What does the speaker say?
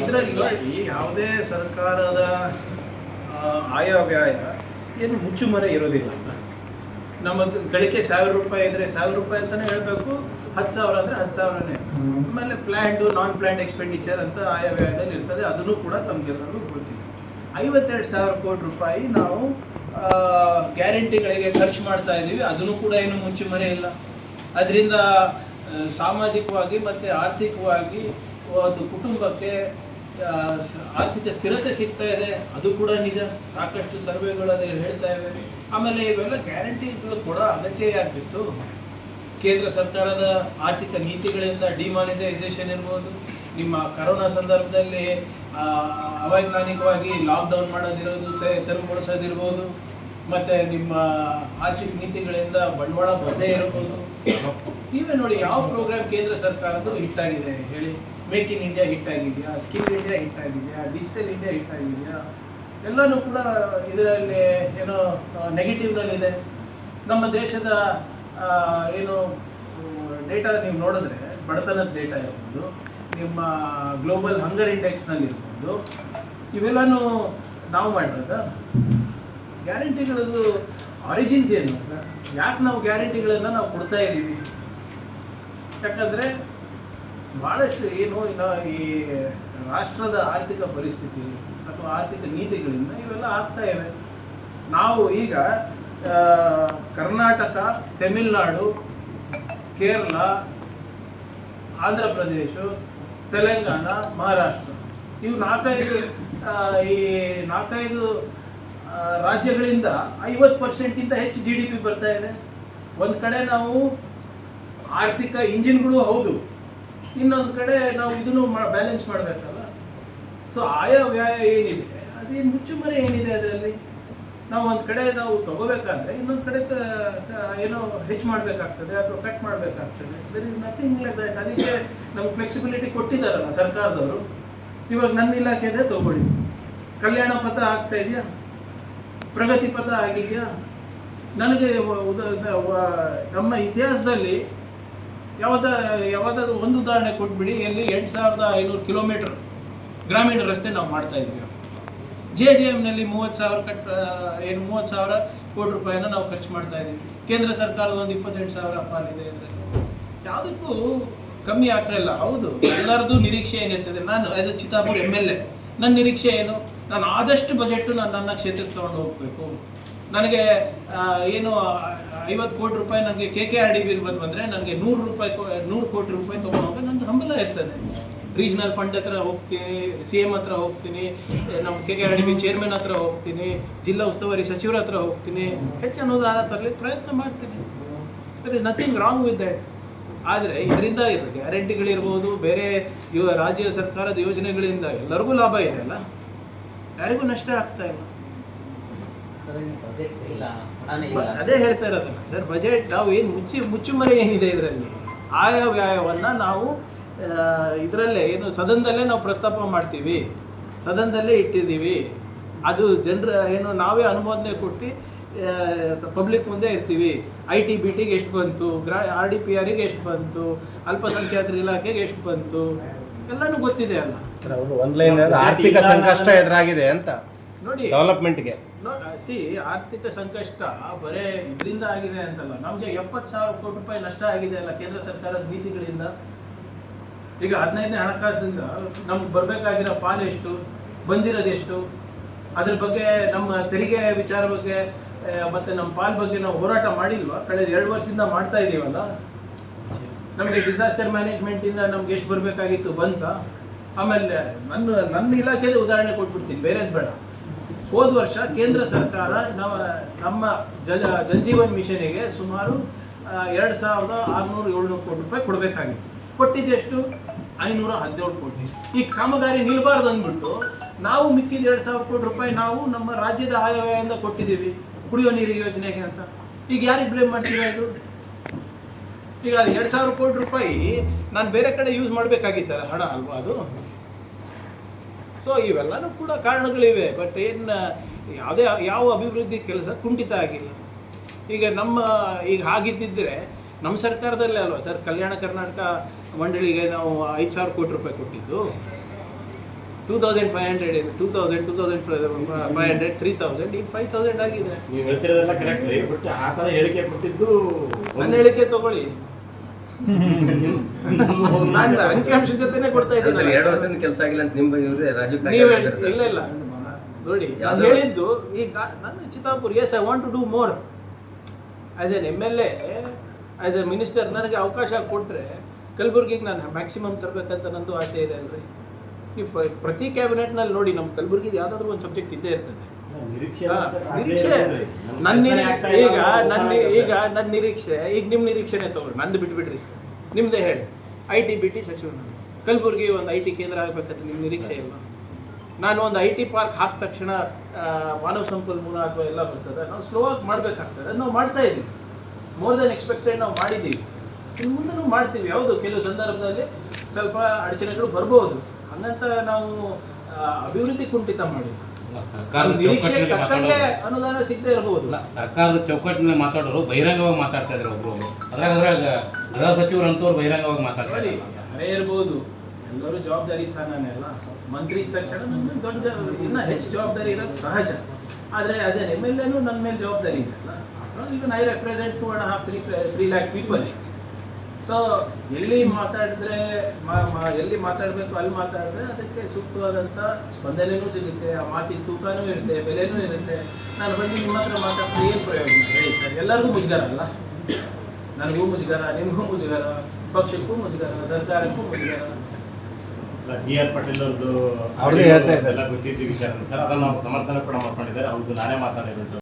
ಇದರಲ್ಲಿ ಯಾವುದೇ ಸರ್ಕಾರದ ಆಯವ್ಯಯ ಏನು ಮುಚ್ಚುಮರೆ ಇರೋದಿಲ್ಲ ನಮ್ಮ ಗಳಿಕೆ ಸಾವಿರ ರೂಪಾಯಿ ಇದ್ರೆ ಸಾವಿರ ರೂಪಾಯಿ ಅಂತಾನೆ ಹೇಳಬೇಕು, ಹತ್ತು ಸಾವಿರ ಅಂದರೆ ಹತ್ತು ಸಾವಿರನೇ. ಆಮೇಲೆ ಪ್ಲ್ಯಾಂಡು ನಾನ್ ಪ್ಲ್ಯಾಂಡ್ ಎಕ್ಸ್ಪೆಂಡಿಚರ್ ಅಂತ ಆಯವ್ಯಯದಲ್ಲಿ ಇರ್ತದೆ, ಅದನ್ನು ಕೂಡ ತಮಗೆಲ್ಲರಿಗೂ ಗೊತ್ತಿದೆ. ಐವತ್ತೆರಡು ಸಾವಿರ ಕೋಟಿ ರೂಪಾಯಿ ನಾವು ಗ್ಯಾರಂಟಿಗಳಿಗೆ ಖರ್ಚು ಮಾಡ್ತಾ ಇದ್ದೀವಿ, ಅದನ್ನು ಕೂಡ ಏನು ಮುಚ್ಚುಮರೆ ಇಲ್ಲ. ಅದರಿಂದ ಸಾಮಾಜಿಕವಾಗಿ ಮತ್ತು ಆರ್ಥಿಕವಾಗಿ ಒಂದು ಕುಟುಂಬಕ್ಕೆ ಆರ್ಥಿಕ ಸ್ಥಿರತೆ ಸಿಗ್ತಾ ಇದೆ. ಅದು ಕೂಡ ನಿಜ. ಸಾಕಷ್ಟು ಸರ್ವೆಗಳಲ್ಲಿ ಹೇಳ್ತಾ ಇವೆ ಆಮೇಲೆ ಇವೆಲ್ಲ ಗ್ಯಾರಂಟಿಗಳು ಕೂಡ ಅಗತ್ಯ ಆಗ್ತಿತ್ತು ಕೇಂದ್ರ ಸರ್ಕಾರದ ಆರ್ಥಿಕ ನೀತಿಗಳಿಂದ ಡಿಮಾನಿಟೈಸೇಷನ್ ಇರ್ಬೋದು. ನಿಮ್ಮ ಕರೋನಾ ಸಂದರ್ಭದಲ್ಲಿ ಅವೈಜ್ಞಾನಿಕವಾಗಿ ಲಾಕ್ಡೌನ್ ಮಾಡೋದಿರೋದು ತೆರವುಗೊಳಿಸೋದಿರ್ಬೋದು ಮತ್ತು ನಿಮ್ಮ ಆರ್ಥಿಕ ನೀತಿಗಳಿಂದ ಬಂಡವಾಳ ಬಂದೇ ಇರ್ಬೋದು. ನೀವೇ ನೋಡಿ, ಯಾವ ಪ್ರೋಗ್ರಾಮ್ ಕೇಂದ್ರ ಸರ್ಕಾರದ್ದು ಹಿಟ್ಟಾಗಿದೆ ಹೇಳಿ. ಮೇಕ್ ಇನ್ ಇಂಡಿಯಾ ಹಿಟ್ ಆಗಿದೆಯಾ? ಸ್ಕಿಲ್ ಇಂಡಿಯಾ ಹಿಟ್ ಆಗಿದೆಯಾ? ಡಿಜಿಟಲ್ ಇಂಡಿಯಾ ಹಿಟ್ ಆಗಿದೆಯಾ? ಎಲ್ಲನೂ ಕೂಡ ಇದರಲ್ಲಿ ಏನೋ ನೆಗೆಟಿವ್ಗಳಿದೆ ನಮ್ಮ ದೇಶದ ಏನು ಡೇಟಾ ನೀವು ನೋಡಿದ್ರೆ, ಬಡತನದ ಡೇಟಾ ಇರ್ಬೋದು, ನಿಮ್ಮ ಗ್ಲೋಬಲ್ ಹಂಗರ್ ಇಂಡೆಕ್ಸ್ನಲ್ಲಿ ಇರ್ಬೋದು, ಇವೆಲ್ಲನೂ ನಾವು ಮಾಡಿದಾಗ ಗ್ಯಾರಂಟಿಗಳದ್ದು ಆರಿಜಿನ್ಸ್ ಏನು? ಯಾಕೆ ನಾವು ಗ್ಯಾರಂಟಿಗಳನ್ನು ನಾವು ಕೊಡ್ತಾ ಇದ್ದೀವಿ? ಯಾಕಂದರೆ ಭಾಳಷ್ಟು ಏನು ಈ ರಾಷ್ಟ್ರದ ಆರ್ಥಿಕ ಪರಿಸ್ಥಿತಿ ಅಥವಾ ಆರ್ಥಿಕ ನೀತಿಗಳಿಂದ ಇವೆಲ್ಲ ಆಗ್ತಾ ಇವೆ. ನಾವು ಈಗ ಕರ್ನಾಟಕ, ತಮಿಳುನಾಡು, ಕೇರಳ, ಆಂಧ್ರ ಪ್ರದೇಶ, ತೆಲಂಗಾಣ, ಮಹಾರಾಷ್ಟ್ರ ಇವು ನಾಲ್ಕೈದು ಈ ನಾಲ್ಕೈದು ರಾಜ್ಯಗಳಿಂದ ಐವತ್ತು ಪರ್ಸೆಂಟಿಂದ ಹೆಚ್ಚು ಜಿ ಡಿ ಪಿ ಬರ್ತಾ ಇದೆ. ಒಂದು ಕಡೆ ನಾವು ಆರ್ಥಿಕ ಇಂಜಿನ್ಗಳು ಹೌದು. ಇನ್ನೊಂದು ಕಡೆ ನಾವು ಇದನ್ನು ಬ್ಯಾಲೆನ್ಸ್ ಮಾಡಬೇಕಲ್ಲ? ಸೊ ಆಯಾ ವ್ಯಾಯ ಏನಿದೆ? ಅದೇ ಮುಚ್ಚುಮರೆ ಏನಿದೆ ಅದರಲ್ಲಿ? ನಾವು ಒಂದು ಕಡೆ ನಾವು ತಗೋಬೇಕಾದ್ರೆ ಇನ್ನೊಂದು ಕಡೆ ಏನೋ ಹೆಚ್ಚು ಮಾಡಬೇಕಾಗ್ತದೆ ಅಥವಾ ಕಟ್ ಮಾಡಬೇಕಾಗ್ತದೆ. There is nothing like that ಅದಕ್ಕೆ ನಮ್ಗೆ ಫ್ಲೆಕ್ಸಿಬಿಲಿಟಿ ಕೊಟ್ಟಿದ್ದಾರಲ್ಲ ಸರ್ಕಾರದವರು. ಇವಾಗ ನನ್ನ ಇಲಾಖೆದೇ ತಗೊಳ್ಳಿ. ಕಲ್ಯಾಣ ಪಥ ಆಗ್ತಾ ಇದೆಯಾ? ಪ್ರಗತಿ ಪಥ ಆಗಿದೆಯಾ? ನನಗೆ ನಮ್ಮ ಇತಿಹಾಸದಲ್ಲಿ ಯಾವ್ದ ಯಾವುದಾದ್ರು ಒಂದು ಉದಾಹರಣೆ ಕೊಟ್ಬಿಡಿ, ಎಲ್ಲಿ ಎಂಟು ಸಾವಿರದ ಐನೂರು ಕಿಲೋಮೀಟರ್ ಗ್ರಾಮೀಣ ರಸ್ತೆ ನಾವು ಮಾಡ್ತಾ ಇದ್ವಿ ಜೆ ಜೆ ಎಮ್ನಲ್ಲಿ ಮೂವತ್ತು ಸಾವಿರ ಕಟ್ ಏನು ಮೂವತ್ತು ಸಾವಿರ ಕೋಟಿ ರೂಪಾಯಿನ ನಾವು ಖರ್ಚು ಮಾಡ್ತಾ ಇದ್ದೀವಿ. ಕೇಂದ್ರ ಸರ್ಕಾರದ ಒಂದು ಇಪ್ಪತ್ತೆಂಟು ಸಾವಿರ ಪಾಲಿದೆ ಅಂದರೆ ಯಾವುದಕ್ಕೂ ಕಮ್ಮಿ ಆಗ್ತಾ ಇಲ್ಲ. ಹೌದು, ಎಲ್ಲರದ್ದು ನಿರೀಕ್ಷೆ ಏನಿರ್ತದೆ? ನಾನು as a Chittapur M L A ನನ್ನ ನಿರೀಕ್ಷೆ ಏನು? ನಾನು ಆದಷ್ಟು ಬಜೆಟ್ ನಾನು ನನ್ನ ಕ್ಷೇತ್ರಕ್ಕೆ ತೊಗೊಂಡು ಹೋಗಬೇಕು. ನನಗೆ ಏನು, ಐವತ್ತು ಕೋಟಿ ರೂಪಾಯಿ ನನಗೆ K K R D B ಬಂದರೆ ನನಗೆ ನೂರು ರೂಪಾಯಿ ನೂರು ಕೋಟಿ ರೂಪಾಯಿ ತೊಗೊಂಡೋಗ ನಂದು ಹಂಬಲ ಇರ್ತದೆ. ರೀಜನಲ್ ಫಂಡ್ ಹತ್ರ ಹೋಗ್ತೀನಿ ಸಿ ಎಂ ಹತ್ರ ಹೋಗ್ತೀನಿ, ನಮ್ಮ K K R D B chairman ಹತ್ರ ಹೋಗ್ತೀನಿ, ಜಿಲ್ಲಾ ಉಸ್ತುವಾರಿ ಸಚಿವರ ಹತ್ರ ಹೋಗ್ತೀನಿ, ಹೆಚ್ಚು ಅನುದಾನ ತರಲಿಕ್ಕೆ ಪ್ರಯತ್ನ ಮಾಡ್ತೀನಿ. There is nothing wrong with that ಆದರೆ ಇದರಿಂದ ಗ್ಯಾರಂಟಿಗಳಿರ್ಬೋದು, ಬೇರೆ ರಾಜ್ಯ ಸರ್ಕಾರದ ಯೋಜನೆಗಳಿಂದ ಎಲ್ಲರಿಗೂ ಲಾಭ ಇದೆ ಅಲ್ಲ? ಯಾರಿಗೂ ನಷ್ಟ ಆಗ್ತಾ ಇಲ್ಲ ಬಜೆಟ್ ಇಲ್ಲ ಹಣನೇ ಇಲ್ಲ ಅದೇ ಹೇಳ್ತಾ ಇರೋದು ಸರ್ ಬಜೆಟ್ ನಾವು ಏನು ಮುಚ್ಚಿ ಮುಚ್ಚುಮರೆ ಏನಿದೆ ಇದರಲ್ಲಿ? ಆಯಾ ವ್ಯಾಯವನ್ನು ನಾವು ಇದರಲ್ಲೇ ಏನು ಸದನದಲ್ಲೇ ನಾವು ಪ್ರಸ್ತಾಪ ಮಾಡ್ತೀವಿ. ಸದನದಲ್ಲೇ ಇಟ್ಟಿದ್ದೀವಿ. ಅದು ಜನರ ಏನು ನಾವೇ ಅನುಮೋದನೆ ಕೊಟ್ಟು ಪಬ್ಲಿಕ್ ಮುಂದೆ ಇರ್ತೀವಿ. ಐ ಟಿ ಬಿ ಟಿಗೆ ಎಷ್ಟು ಬಂತು? ಗ್ರಾ ಆರ್ ಡಿ ಪಿ ಆರಿಗೆ ಎಷ್ಟು ಬಂತು? ಅಲ್ಪಸಂಖ್ಯಾತರ ಇಲಾಖೆಗೆ ಎಷ್ಟು ಬಂತು? ಎಲ್ಲನೂ ಗೊತ್ತಿದೆ ಅಲ್ಲ. ಆರ್ಥಿಕ ಸಂಕಷ್ಟ ಎದುರಾಗಿದೆ ಅಂತ ನೋಡಿ. ಡೆವಲಪ್ಮೆಂಟ್ಗೆ ಸಿ ಆರ್ಥಿಕ ಸಂಕಷ್ಟ ಬರೇ ಇದರಿಂದ ಆಗಿದೆ ಅಂತಲ್ಲ. ನಮಗೆ ಎಪ್ಪತ್ತು ಸಾವಿರ ಕೋಟಿ ರೂಪಾಯಿ ನಷ್ಟ ಆಗಿದೆ ಅಲ್ಲ ಕೇಂದ್ರ ಸರ್ಕಾರದ ನೀತಿಗಳಿಂದ. ಈಗ ಹದಿನೈದನೇ ಹಣಕಾಸಿನಿಂದ ನಮ್ಗೆ ಬರಬೇಕಾಗಿರೋ ಪಾಲು ಎಷ್ಟು? ಬಂದಿರೋದು ಎಷ್ಟು? ಅದ್ರ ಬಗ್ಗೆ ನಮ್ಮ ತೆರಿಗೆ ವಿಚಾರ ಬಗ್ಗೆ ಮತ್ತು ನಮ್ಮ ಪಾಲ್ ಬಗ್ಗೆ ನಾವು ಹೋರಾಟ ಮಾಡಿಲ್ವಾ? ಕಳೆದ ಎರಡು ವರ್ಷದಿಂದ ಮಾಡ್ತಾ ಇದೀವಲ್ಲ? ನಮಗೆ ಡಿಸಾಸ್ಟರ್ ಮ್ಯಾನೇಜ್ಮೆಂಟಿಂದ ನಮ್ಗೆ ಎಷ್ಟು ಬರಬೇಕಾಗಿತ್ತು ಬಂತ? ಆಮೇಲೆ ನನ್ನ ನನ್ನ ಇಲಾಖೆದೇ ಉದಾಹರಣೆ ಕೊಟ್ಬಿಡ್ತೀನಿ. ಬೇರೆದು ಬೇಡ. ಹೋದ ವರ್ಷ ಕೇಂದ್ರ ಸರ್ಕಾರ ನಾವು ನಮ್ಮ ಜಲ ಜಲ್ಜೀವನ್ ಮಿಷನಿಗೆ ಸುಮಾರು ಎರಡು ಸಾವಿರದ ಆರುನೂರು ಏಳ್ನೂರು ಕೋಟಿ ರೂಪಾಯಿ ಕೊಡಬೇಕಾಗಿತ್ತು. ಕೊಟ್ಟಿದ್ದೆಷ್ಟು? ಐನೂರ ಹದಿನೇಳು ಕೋಟಿ. ಈ ಕಾಮಗಾರಿ ನಿಲ್ಬಾರ್ದು ಅಂದ್ಬಿಟ್ಟು ನಾವು ಮಿಕ್ಕಿದ ಎರಡು ಸಾವಿರ ಕೋಟಿ ರೂಪಾಯಿ ನಾವು ನಮ್ಮ ರಾಜ್ಯದ ಆಯವ್ಯಯಿಂದ ಕೊಟ್ಟಿದ್ದೀವಿ. ಕುಡಿಯೋ ನೀರು ಯೋಜನೆಗೆ ಅಂತ. ಈಗ ಯಾರಿಗೆ ಬ್ಲೇಮ್ ಮಾಡ್ತೀರಾ ಇದು? ಈಗ ಎರಡು ಸಾವಿರ ಕೋಟಿ ರೂಪಾಯಿ ನಾನು ಬೇರೆ ಕಡೆ ಯೂಸ್ ಮಾಡಬೇಕಾಗಿತ್ತಲ್ಲ ಹಣ ಅಲ್ವಾ ಅದು? ಸೊ ಇವೆಲ್ಲನೂ ಕೂಡ ಕಾರಣಗಳಿವೆ ಬಟ್ ಏನು ಯಾವುದೇ ಯಾವ ಅಭಿವೃದ್ಧಿ ಕೆಲಸ ಕುಂಠಿತ ಆಗಿಲ್ಲ. ಈಗ ನಮ್ಮ ಈಗ ಹಾಗಿದ್ದಿದ್ದರೆ ನಮ್ಮ ಸರ್ಕಾರದಲ್ಲೇ ಅಲ್ವಾ? ಸರ್ ಕಲ್ಯಾಣ ಕರ್ನಾಟಕ ಮಂಡಳಿಗೆ ನಾವು ಐದು ಸಾವಿರ ಕೋಟಿ ರೂಪಾಯಿ ಕೊಟ್ಟಿದ್ದು. ಟೂ ತೌಸಂಡ್ ಫೈವ್ ಹಂಡ್ರೆಡ್ ಇದೆ two thousand two thousand five hundred three thousand ಈಗ ಫೈವ್ ತೌಸಂಡ್ ಆಗಿದೆ. ನೀವು ಹೇಳ್ತಿರೋದೆಲ್ಲ ಕರೆಕ್ಟ್ ರೀ ಬಟ್ ಆ ಥರ ಹೇಳಿಕೆ ಕೊಟ್ಟಿದ್ದು ನನ್ನ ಹೇಳಿಕೆ ತಗೊಳ್ಳಿ. ನಾನು ಅಂಕಿಅಂಶ ಜೊತೆನೆ ಕೊಡ್ತಾ ಅಲ್ಲ ಸರ್, ಇದ್ದೀನಿ ಎರಡು ವರ್ಷದಿಂದ ಕೆಲಸ ಆಗಿಲ್ಲ ಅಂತ ನಿಮ್ಮ ಇವ್ರೆ ರಾಜೀವ್ ನೀವು ಇಲ್ಲ. ಇಲ್ಲ. ನೋಡಿ ನಾನು ಹೇಳಿದ್ದು ಈಗ ನನ್ನ Chittapur as I want to do more as an M L A as a minister ನನಗೆ ಅವಕಾಶ ಕೊಟ್ಟರೆ ಕಲಬುರ್ಗಿಗೆ ನಾನು ಮ್ಯಾಕ್ಸಿಮಮ್ ತರಬೇಕಂತ ನಂದು ಆಸೆ ಇದೆ ಅಲ್ರಿ. ನೀವು ಪ್ರ- ಪ್ರತಿ ಕ್ಯಾಬಿನೆಟ್ನಲ್ಲಿ ನೋಡಿ ನಮ್ಮ ಕಲಬುರ್ಗಿದು ಯಾವುದಾದ್ರೂ ಒಂದು ಸಬ್ಜೆಕ್ಟ್ ಇದ್ದೇ ಇರ್ತದೆ. ನಿರೀಕ್ಷೆ ನನ್ನ ಈಗ ನನ್ನ ಈಗ ನನ್ನ ನಿರೀಕ್ಷೆ ಈಗ ನಿಮ್ಮ ನಿರೀಕ್ಷೆನೆ ತಗೊಳ್ಳಿ ನಂದು ಬಿಟ್ಬಿಡ್ರಿ. ನಿಮ್ಮದೇ ಹೇಳಿ. ಐ ಟಿ ಬಿ ಟಿ ಸಚಿವ ನಾನು. ಕಲಬುರ್ಗಿ ಒಂದು ಐ ಟಿ ಕೇಂದ್ರ ಆಗಬೇಕಂತ ನಿಮ್ಮ ನಿರೀಕ್ಷೆ ಇಲ್ಲ ನಾನು ಒಂದು ಐ ಟಿ ಪಾರ್ಕ್ ಹಾಕಿದ ತಕ್ಷಣ ಮಾನವ ಸಂಪನ್ಮೂಲ ಅಥವಾ ಎಲ್ಲ ಬರ್ತದೆ ನಾವು ಸ್ಲೋ ಆಗಿ ಮಾಡಬೇಕಾಗ್ತದೆ. ಅದು ನಾವು ಮಾಡ್ತಾ ಇದ್ದೀವಿ. ಮೋರ್ ದೆನ್ ಎಕ್ಸ್ಪೆಕ್ಟೆಡ್ ನಾವು ಮಾಡಿದ್ದೀವಿ. ಇನ್ನು ಮುಂದೆ ನಾವು ಮಾಡ್ತೀವಿ. ಹೌದು ಕೆಲವು ಸಂದರ್ಭದಲ್ಲಿ ಸ್ವಲ್ಪ ಅಡಚಣೆಗಳು ಬರ್ಬೋದು. ಹಂಗಂತ ನಾವು ಅಭಿವೃದ್ಧಿ ಕುಂಠಿತ ಅಲ್ಲ, ಸರ್ಕಾರದ ನಿರೀಕ್ಷೆ ತಕ್ಕಂಗೆ ಅನುದಾನ ಸಿಗದೆ ಇರಬಹುದು ಸರ್ಕಾರದ ಚೌಕಟ್ಟಿನಲ್ಲಿ ಮಾತಾಡೋರು ಬಹಿರಂಗವಾಗಿ ಮಾತಾಡ್ತಾ ಇದ್ರು ಒಬ್ರು ಅದ್ರಾಗ ಅದ್ರಾಗ ಗೃಹ ಸಚಿವರು ಅಂತವ್ರು ಬಹಿರಂಗವಾಗಿ ಮಾತಾಡ್ತಾರೆ ಯಾರೇ ಇರ್ಬೋದು. ಎಲ್ಲರೂ ಜವಾಬ್ದಾರಿ ಸ್ಥಾನನೇ ಅಲ್ಲ. ಮಂತ್ರಿ ಇದ್ದ ತಕ್ಷಣ ನಮ್ಗೆ ದೊಡ್ಡ ಜವಾಬ್ದಾರಿ ಇನ್ನ ಹೆಚ್ಚು ಜವಾಬ್ದಾರಿ ಇರೋದು ಸಹಜ. ಆದರೆ ಆಸ್ ಎನ್ ಎಂ ಎಲ್ ಎನು ನನ್ನ ಮೇಲೆ ಜವಾಬ್ದಾರಿ ಇದೆ ಅಲ್ಲ. ಈಗ I represent two and half three three lakh people so ಎಲ್ಲಿ ಮಾತಾಡಿದ್ರೆ ಎಲ್ಲಿ ಮಾತಾಡಬೇಕು ಅಲ್ಲಿ ಮಾತಾಡಿದ್ರೆ ಅದಕ್ಕೆ ಸೂಕ್ತವಾದಂಥ ಸ್ಪಂದನೆನೂ ಸಿಗುತ್ತೆ ಆ ಮಾತಿನ ತೂಕನೂ ಇರುತ್ತೆ ಬೆಲೆನೂ ಇರುತ್ತೆ. ನಾನು ಬಂದು ನಿಮ್ಮ ಹತ್ರ ಮಾತಾಡಿದ್ರೆ ಏನು ಪ್ರಯೋಜನ? ಹೇಳಿ ಸರ್ ಎಲ್ಲರಿಗೂ ಮುಜುಗರ ಅಲ್ಲ? ನನಗೂ ಮುಜುಗರ ನಿಮಗೂ ಮುಜುಗರ ಪಕ್ಷಕ್ಕೂ ಮುಜುಗರ ಸರ್ಕಾರಕ್ಕೂ ಮುಜುಗರ. ಬಿ ಆರ್ ಪಾಟೀಲ್ ಅವ್ರದ್ದು. ಎಲ್ಲ ಗೊತ್ತಿದ್ದು ವಿಚಾರ ಸರ್ ಅದನ್ನ ನಾವು ಸಮರ್ಥನೆ ಕೂಡ ಮಾಡ್ಕೊಂಡಿದ್ದಾರೆ ಅವ್ರದ್ದು ನಾನೇ ಮಾತಾಡಿರೋದು